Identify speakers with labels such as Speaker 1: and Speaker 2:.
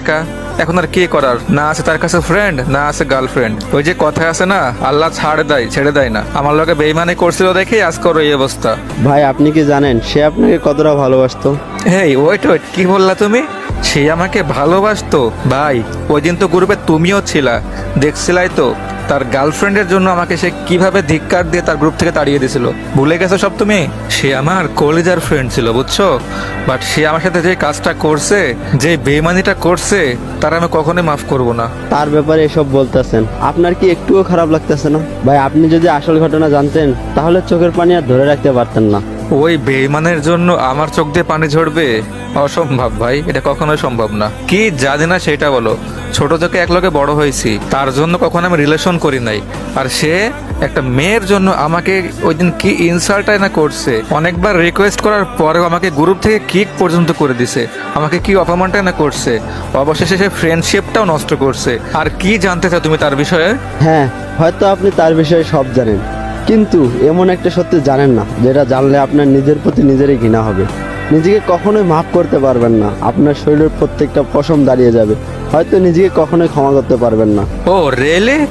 Speaker 1: একা এখন আর কি করার? না আছে তার কাছে ফ্রেন্ড না আছে গার্লফ্রেন্ড ওই যে কথা আছে না আল্লাহ ছাড় দেয় ছেড়ে দেয় না। আমার লোকে বেইমানি করছিল দেখে আজকের এই অবস্থা।
Speaker 2: ভাই আপনি কি জানেন সে আপনাকে কতটা ভালোবাসতো?
Speaker 1: হেই ওয়েট ওয়েট কি বললা তুমি? সে আমাকে ভালোবাসতো। ভাই ওই দিন তো গ্রুপে তুমিও ছিলা। দেখছিলাই তো, তার গার্লফ্রেন্ডের জন্য আমাকে সে কীভাবে ধিক্কার দিয়ে তার গ্রুপ থেকে তাড়িয়ে দিয়েছিল ভুলে গেছো সব তুমি? সে আমার কলেজার ফ্রেন্ড ছিল, বুঝছ? বাট সে আমার সাথে যে কাজটা করছে, যে বেমানিটা করছে, তার আমি কখনোই মাফ করব না।
Speaker 2: তার ব্যাপারে এসব বলতেছেন। আপনার কি একটুও খারাপ লাগতেছে না? ভাই, আপনি যদি আসল ঘটনা জানতেন, তাহলে চোখের পানি আর ধরে রাখতে পারতেন না।
Speaker 1: ওই বেইমানের জন্য আমার চোখ দিয়ে পানি ঝরবে? অসম্ভব ভাই, এটা কখনোই সম্ভব না। কি জানি না সেটা বলো। ছোট থেকে একলগে বড় হয়েছি। তার জন্য কখনো আমি রিলেশন করি নাই। আর সে একটা মেয়ের জন্য আমাকে ওই দিন কি ইনসাল্টাই না করছে? অনেকবার রিকোয়েস্ট করার পরেও আমাকে গ্রুপ থেকে কিক পর্যন্ত করে দিছে। আমাকে কি অপমানটাই না করছে? অবশেষে সে ফ্রেন্ডশিপটাও নষ্ট করছে। আর কি জানতে চাও তুমি তার বিষয়ে?
Speaker 2: হ্যাঁ হয়তো আপনি তার বিষয়ে সব জানেন। কিন্তু এমন একটা সত্য জানেন না, যেটা জানলে আপনার নিজের প্রতি নিজেরই ঘৃণা হবে। নিজেকে কখনোই মাফ করতে পারবেন না, আপনার শরীরের প্রত্যেকটা পশম দাঁড়িয়ে যাবে। হয়তো নিজেকে কখনোই ক্ষমা করতে পারবেন না।
Speaker 1: ও রেলে